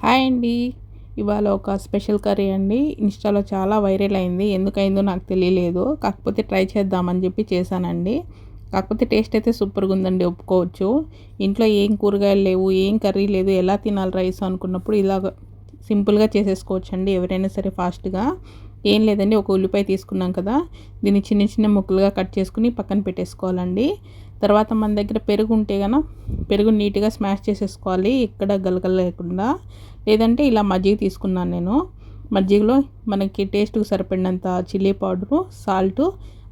Hi అండి. ఇవాళ ఒక స్పెషల్ కర్రీ అండి. ఇన్స్టాలో చాలా వైరల్ అయింది. ఎందుకైందో నాకు తెలియలేదు. కాకపోతే ట్రై చేద్దామని చెప్పి చేశానండి. కాకపోతే టేస్ట్ అయితే సూపర్గా ఉందండి. ఒప్పుకోవచ్చు. ఇంట్లో ఏం కూరగాయలు లేవు ఏం కర్రీ లేదు ఎలా తినాలి రైస్ అనుకున్నప్పుడు ఇలాగ సింపుల్గా చేసేసుకోవచ్చు అండి ఎవరైనా సరే ఫాస్ట్గా. ఏం లేదండి ఒక ఉల్లిపాయ తీసుకున్నాం కదా దీన్ని చిన్న చిన్న ముక్కలుగా కట్ చేసుకుని పక్కన పెట్టేసుకోవాలండి. తర్వాత మన దగ్గర పెరుగు ఉంటే కనుక పెరుగు నీట్గా స్మాష్ చేసేసుకోవాలి ఇక్కడ గలగల లేకుండా లేదంటే ఇలా మజ్జిగ తీసుకున్నాను నేను. మజ్జిగలో మనకి టేస్ట్కి సరిపడినంత చిల్లీ పౌడరు సాల్ట్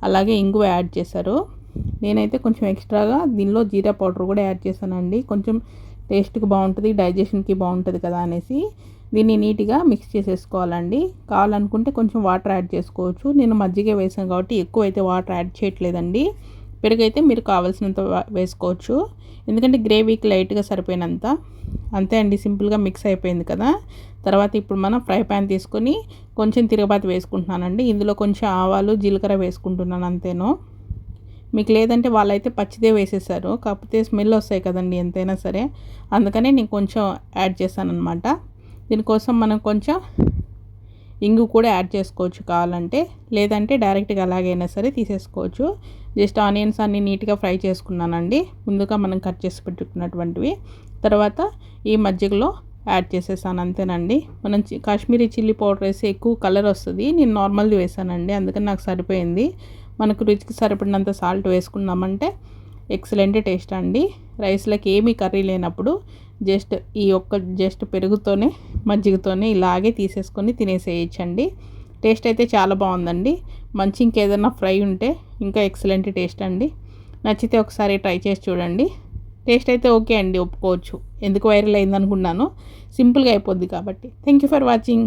అలాగే ఇంగువ యాడ్ చేశారు. నేనైతే కొంచెం ఎక్స్ట్రాగా దీనిలో జీరా పౌడర్ కూడా యాడ్ చేశానండి. కొంచెం టేస్ట్కి బాగుంటుంది డైజెషన్కి బాగుంటుంది కదా అనేసి దీన్ని నీట్గా మిక్స్ చేసేసుకోవాలండి. కావాలనుకుంటే కొంచెం వాటర్ యాడ్ చేసుకోవచ్చు. నేను మజ్జిగ వేసాను కాబట్టి ఎక్కువ అయితే వాటర్ యాడ్ చేయట్లేదండి. పెరుగైతే మీరు కావాల్సినంత వేసుకోవచ్చు. ఎందుకంటే గ్రేవీకి లైట్గా సరిపోయినంత. అంతే అండి సింపుల్గా మిక్స్ అయిపోయింది కదా. తర్వాత ఇప్పుడు మనం ఫ్రై ప్యాన్ తీసుకొని కొంచెం తిరగబాతి వేసుకుంటున్నానండి. ఇందులో కొంచెం ఆవాలు జీలకర్ర వేసుకుంటున్నాను అంతేనో. మీకు లేదంటే వాళ్ళైతే పచ్చిదే వేసేసారు. కాకపోతే స్మెల్ వస్తాయి కదండి ఎంతైనా సరే. అందుకనే నేను కొంచెం యాడ్ చేశాను అనమాట దీనికోసం మనం కొంచెం ఇంగు కూడా యాడ్ చేసుకోవచ్చు కావాలంటే. లేదంటే డైరెక్ట్గా అలాగైనా సరే తీసేసుకోవచ్చు. జస్ట్ ఆనియన్స్ అన్నీ నీట్గా ఫ్రై చేసుకున్నానండి. ముందుగా మనం కట్ చేసి పెట్టుకున్నటువంటివి. తర్వాత ఈ మజ్జిగలో యాడ్ చేసేసాను అంతేనండి. మనం కాశ్మీరీ చిల్లీ పౌడర్ వేసి ఎక్కువ కలర్ వస్తుంది. నేను నార్మల్ది వేసానండి. అందుకని నాకు సరిపోయింది. మనకు రుచికి సరిపడినంత సాల్ట్ వేసుకున్నామంటే ఎక్సలెంట్ టేస్ట్ అండి. రైస్లోకి ఏమీ కర్రీ లేనప్పుడు జస్ట్ ఈ ఒక్క జస్ట్ పెరుగుతోనే మజ్జిగతోనే ఇలాగే తీసేసుకొని తినేసేయచ్చండి. టేస్ట్ అయితే చాలా బాగుందండి. మంచి ఇంకేదైనా ఫ్రై ఉంటే ఇంకా ఎక్సలెంట్ టేస్ట్ అండి. నచ్చితే ఒకసారి ట్రై చేసి చూడండి. టేస్ట్ అయితే ఓకే అండి ఒప్పుకోవచ్చు. ఎందుకు వైరల్ అయిందనుకున్నాను. సింపుల్గా అయిపోద్ది కాబట్టి. Thank you for watching